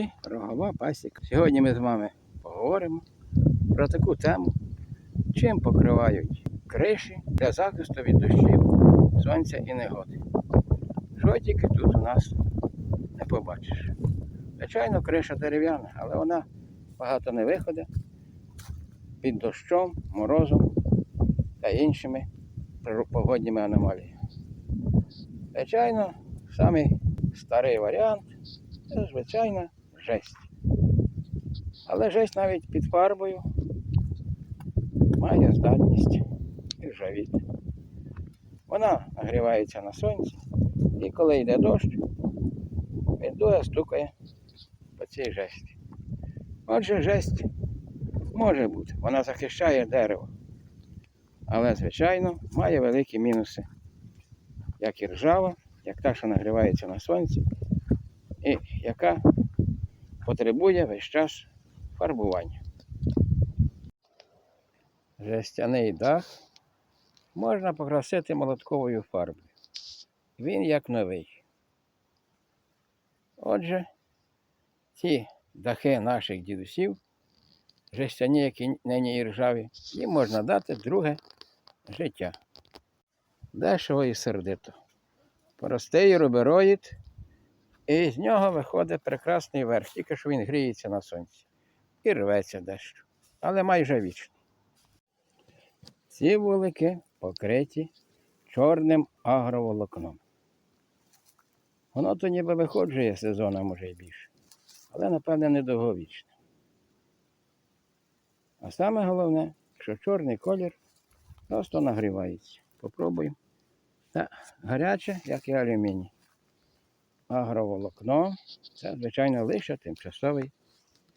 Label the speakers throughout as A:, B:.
A: ефірі Рогова Пасіка. Сьогодні ми з вами поговоримо про таку тему, чим покривають криші для захисту від дощів, сонця і негоди. Що тут у нас не побачиш. Звичайно, криша дерев'яна, але вона багато не виходить під дощом, морозом та іншими погодніми аномаліями. Звичайно, самий старий варіант це звичайна жесть. Але жесть навіть під фарбою має здатність ржавіти. Вона нагрівається на сонці, і коли йде дощ, він дуже стукає по цій жесті. Отже, жесть може бути, вона захищає дерево. Але, звичайно, має великі мінуси, як і ржава, як та, що нагрівається на сонці, і яка потребує весь час фарбування. Жестяний дах можна покрасити молотковою фарбою. Він як новий. Отже, ті дахи наших дідусів, жестяні, які нині і ржаві, їм можна дати друге життя. Дешево і сердито. Простий рубероїд, і з нього виходить прекрасний верх, тільки що він гріється на сонці. І рветься дещо. Але майже вічно. Ці вулики покриті чорним агроволокном. Воно то ніби виходжує сезоном, може й більше. Але, напевне, недовговічне. А саме головне, що чорний колір просто нагрівається. Попробуємо. Та гаряче, як і алюміній. Агроволокно це, звичайно, лише тимчасовий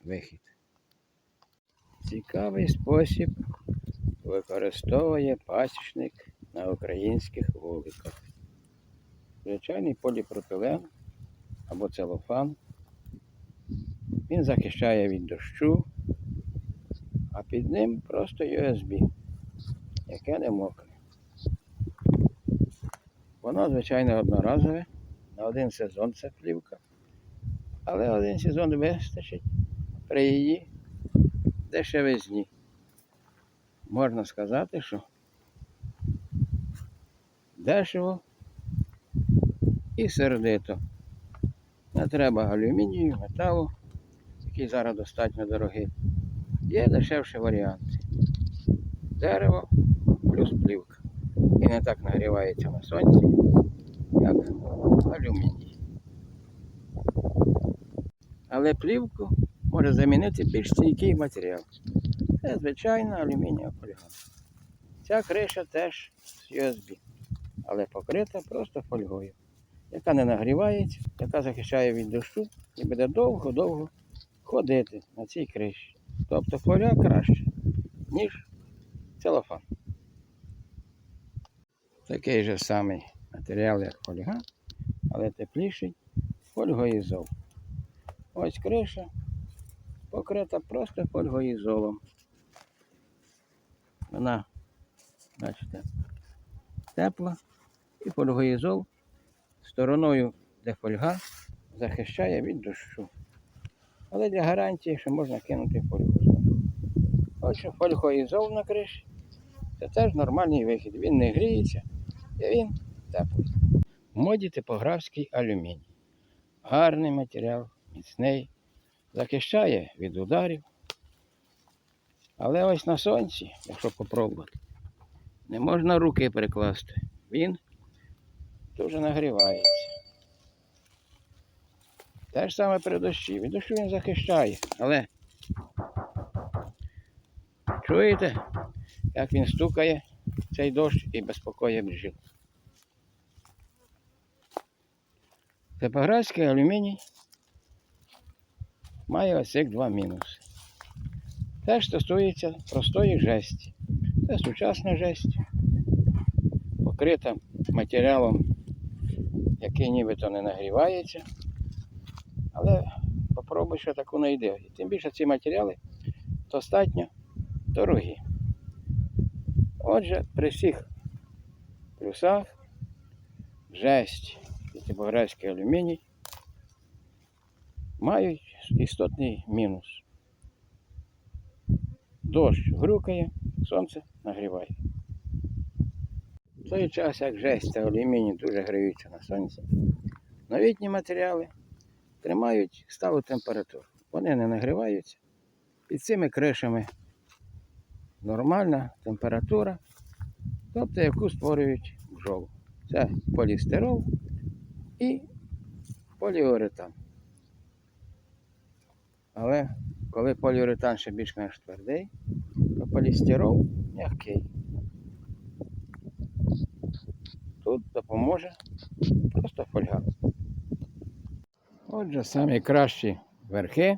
A: вихід. Цікавий спосіб використовує пасічник на українських вуликах. Звичайний поліпропілен або целофан. Він захищає від дощу, а під ним просто USB, яке не мокне. Воно, звичайно, одноразове. На один сезон це плівка. Але один сезон вистачить при її дешевизні. Можна сказати, що дешево і сердито. Не треба алюмінію, металу, який зараз достатньо дорогий. Є дешевші варіанти. Дерево плюс плівка. І не так нагрівається на сонці, як алюміній. Але плівку може замінити більш стійкий матеріал. Це звичайна алюмінієва полігон. Ця криша теж з USB, але покрита просто фольгою, яка не нагрівається, яка захищає від дощу і буде довго-довго ходити на цій криші. Тобто фольга краще, ніж целофан. Такий же самий матеріал, як фольга, але тепліший фольгоізол. Ось криша покрита просто фольгоізолом. Вона, бачите, тепла і фольгоізол стороною, де фольга, захищає від дощу. Але для гарантії, що можна кинути фольгу. Отже, фольгоізол на криші це теж нормальний вихід. Він не гріється і він теплий. В моді типографський алюміній. Гарний матеріал, міцний, захищає від ударів. Але ось на сонці, якщо попробувати, не можна руки прикласти. Він дуже нагрівається. Те ж саме при дощі. Від дощу він захищає, але чуєте, як він стукає цей дощ і безпокоє бджіл. Типографський алюміній має ось цих два мінуси. Теж стосується простої жесті. Це сучасна жесть, покрита матеріалом, який нібито не нагрівається. Але попробуй, що таку знайде. І тим більше ці матеріали достатньо дорогі. Отже, при всіх плюсах жесть і типографський алюміній мають істотний мінус. Дощ грюкає, сонце нагріває. В той час, як жесть та алюміній дуже гріються на сонці, новітні матеріали тримають сталу температуру. Вони не нагріваються. Під цими кришами нормальна температура, тобто яку створюють бджолу. Це полістирол і поліуретан. Але коли поліуретан ще більш-менш твердий, то полістирол м'який. Тут допоможе просто фольга. Отже, самі кращі верхи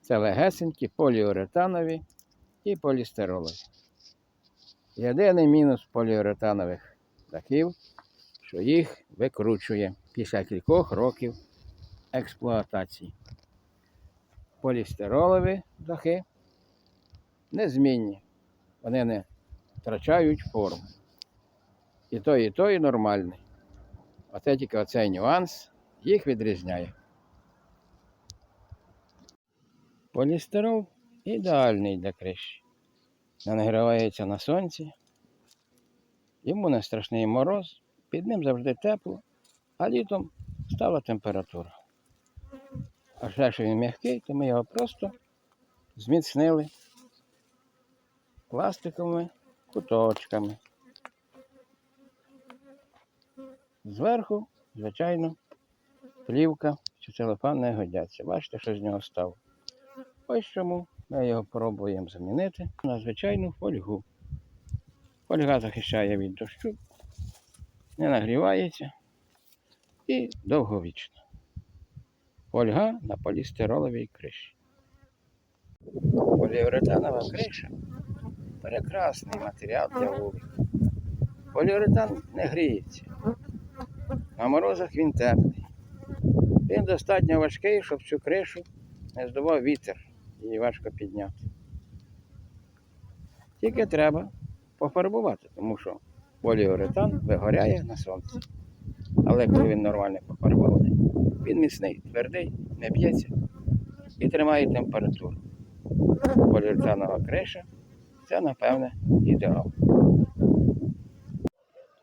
A: це легесенькі поліуретанові і полістиролові. Єдиний мінус поліуретанових дахів, що їх викручує після кількох років експлуатації. Полістиролові дахи незмінні, вони не втрачають форму. І той, і той нормальний. Оце тільки оцей нюанс їх відрізняє. Полістирол ідеальний для криші. Нагрівається на сонці. Йому не страшний мороз, під ним завжди тепло, а літом стала температура. А ще, що він м'який, то ми його просто зміцнили пластиковими куточками. Зверху, звичайно, плівка чи целофан не годяться. Бачите, що з нього стало. Ось чому ми його пробуємо замінити на звичайну фольгу. Фольга захищає від дощу, не нагрівається і довговічно. Фольга на полістироловій криші. Поліуретанова криша прекрасний матеріал для вулик. Поліуретан не гріється. На морозах він теплий. Він достатньо важкий, щоб цю кришу не здував вітер, її важко підняти. Тільки треба пофарбувати, тому що поліуретан вигоряє на сонці. Але коли він нормально пофарбований, він міцний, твердий, не б'ється і тримає температуру. Поліуретанова криша це, напевне, ідеал.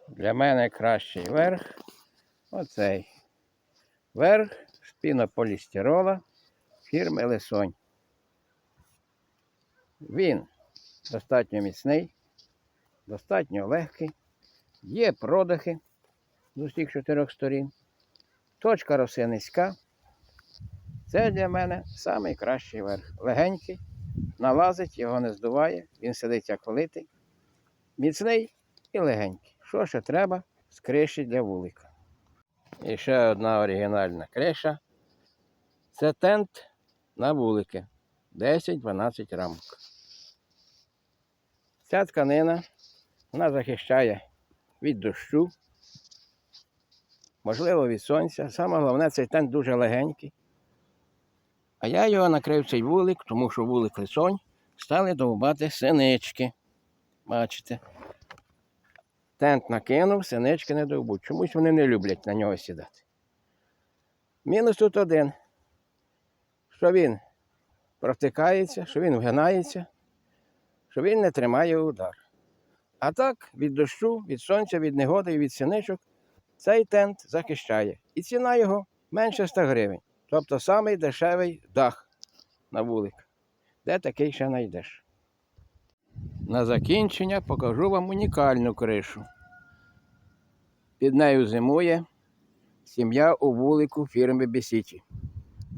A: Для мене кращий верх оцей. Верх з пінополістирола фірми Лисонь. Він достатньо міцний, достатньо легкий, є продихи з усіх чотирьох сторін. Точка роси низька. Це для мене найкращий верх. Легенький, налазить, його не здуває, він сидить як влитий. Міцний і легенький. Що ще треба з криші для вулика? І ще одна оригінальна криша. Це тент на вулики. 10-12 рамок. Ця тканина вона захищає від дощу, можливо, від сонця. Саме головне, цей тент дуже легенький. А я його накрив цей вулик, тому що вулик лисонь стали довбати синички. Бачите? Тент накинув, синички не довбуть. Чомусь вони не люблять на нього сідати. Мінус тут один, що він протикається, що він вгинається, що він не тримає удар. А так, від дощу, від сонця, від негоди і від синичок цей тент захищає. І ціна його менше 100 гривень. Тобто самий дешевий дах на вулик. Де такий ще знайдеш. На закінчення покажу вам унікальну кришу. Під нею зимує сім'я у вулику фірми Бесіті.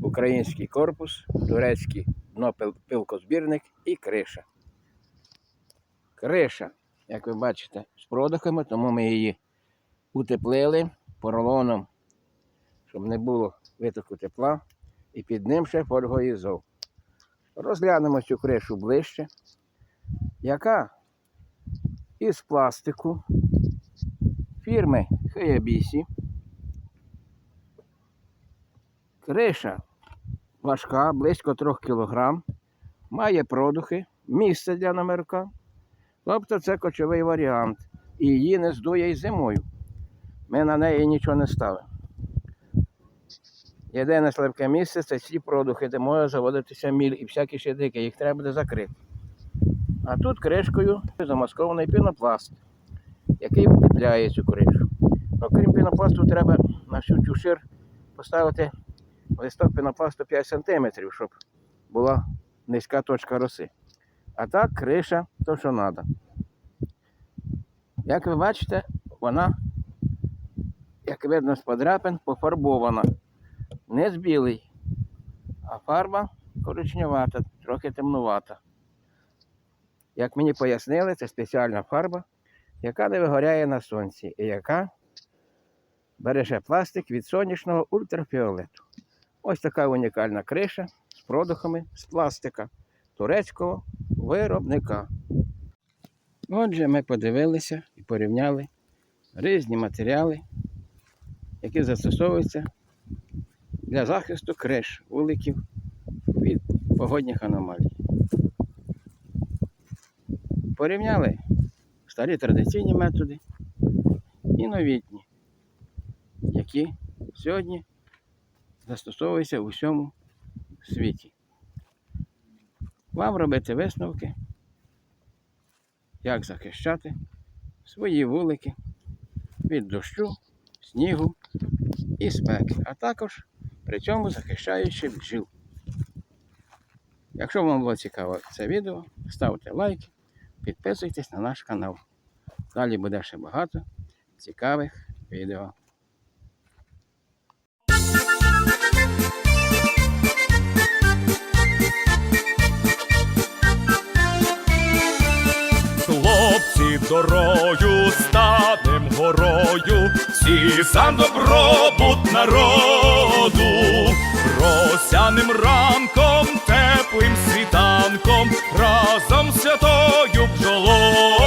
A: Український корпус, турецький дно пилкозбірник і криша. Криша, як ви бачите, з продухами, тому ми її утеплили поролоном, щоб не було витоку тепла. І під ним ще фольгоізол. Розглянемо цю кришу ближче, яка із пластику фірми Хаябісі. Криша важка, близько 3 кг, має продухи, місце для номерка. Тобто це кочовий варіант. І її не здує й зимою. Ми на неї нічого не ставимо. Єдине слабке місце це ці продухи, де може заводитися міль і всякі ще дикі, їх треба буде закрити. А тут кришкою замаскований пінопласт, який утепляє цю кришу. Ну, крім пінопласту, треба на всю цю шир поставити листок пінопласту 5 см, щоб була низька точка роси. А так криша то, що треба. Як ви бачите, вона, як видно з подряпин, пофарбована. Не з білий, а фарба коричневата, трохи темнувата. Як мені пояснили, це спеціальна фарба, яка не вигоряє на сонці і яка береже пластик від сонячного ультрафіолету. Ось така унікальна криша з продухами з пластика турецького виробника. Отже, ми подивилися і порівняли різні матеріали, які застосовуються для захисту криш, вуликів від погодних аномалій. Порівняли старі традиційні методи і новітні, які сьогодні застосовуються у всьому світі. Вам робити висновки, як захищати свої вулики від дощу, снігу і спеки, а також при цьому захищаючи бджіл. Якщо вам було цікаво це відео, ставте лайки, підписуйтесь на наш канал. Далі буде ще багато цікавих відео.
B: горою, всі сам добробут народу, росяним ранком, теплим світанком, разом святою бджолою.